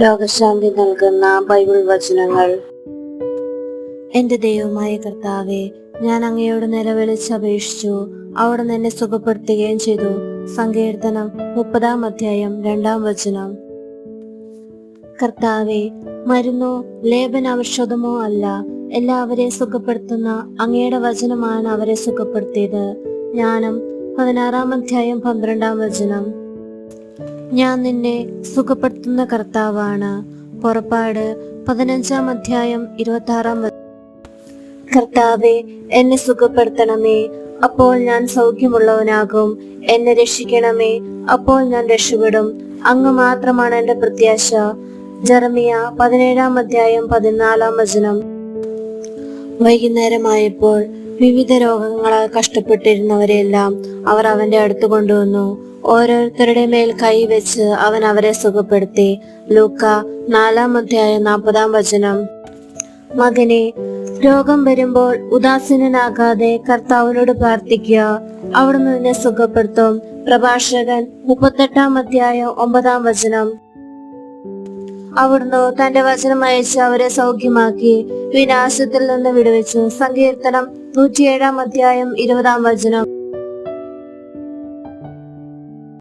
രോഗശാന്തി നൽകുന്ന ബൈബിൾ വചനങ്ങൾ. എന്റെ ദൈവമായ കർത്താവെ ഞാൻ അങ്ങയോട് നിലവിളിച്ച് അപേക്ഷിച്ചു. അവിടെ എന്നെ സുഖപ്പെടുത്തുകയും ചെയ്തു. സങ്കീർത്തനം മുപ്പതാം അധ്യായം രണ്ടാം വചനം. കർത്താവെ മരുന്നോ ലേപന ഔഷധമോ അല്ല എല്ലാവരെയും സുഖപ്പെടുത്തുന്ന അങ്ങയുടെ വചനമാണ് അവരെ സുഖപ്പെടുത്തിയത്. ജ്ഞാനം പതിനാറാം അധ്യായം പന്ത്രണ്ടാം വചനം. ഞാൻ നിന്നെ സുഖപ്പെടുത്തുന്ന കർത്താവാണ്. പുറപ്പാട് പതിനഞ്ചാം അധ്യായം ഇരുപത്തി ആറാം കർത്താവെ എന്നെ സുഖപ്പെടുത്തണമേ. അപ്പോൾ ഞാൻ സൗഖ്യമുള്ളവനാകും. എന്നെ രക്ഷിക്കണമേ. അപ്പോൾ ഞാൻ രക്ഷപ്പെടും. അങ്ങ് മാത്രമാണ് എന്റെ പ്രത്യാശ. ജർമിയ പതിനേഴാം അധ്യായം പതിനാലാം വചനം. വൈകുന്നേരമായപ്പോൾ വിവിധ രോഗങ്ങളാൽ കഷ്ടപ്പെട്ടിരുന്നവരെല്ലാം അവർ അവന്റെ അടുത്ത് കൊണ്ടുവന്നു. ഓരോരുത്തരുടെ മേൽ കൈവച്ച് അവൻ അവരെ സുഖപ്പെടുത്തി. ലൂക്ക നാലാം അധ്യായം നാൽപ്പതാം വചനം. മകനെ രോഗം വരുമ്പോൾ ഉദാസീനനാകാതെ കർത്താവിനോട് പ്രാർത്ഥിക്കുക. അവിടുന്ന് നിന്നെ സുഖപ്പെടുത്തും. പ്രഭാഷകൻ മുപ്പത്തെട്ടാം അധ്യായം ഒമ്പതാം വചനം. അവിടുന്ന് തന്റെ വചനം അയച്ച് അവരെ സൗഖ്യമാക്കി വിനാശത്തിൽ നിന്ന് വിടുവിച്ചു. സങ്കീർത്തനം നൂറ്റിയേഴാം അധ്യായം ഇരുപതാം വചനം.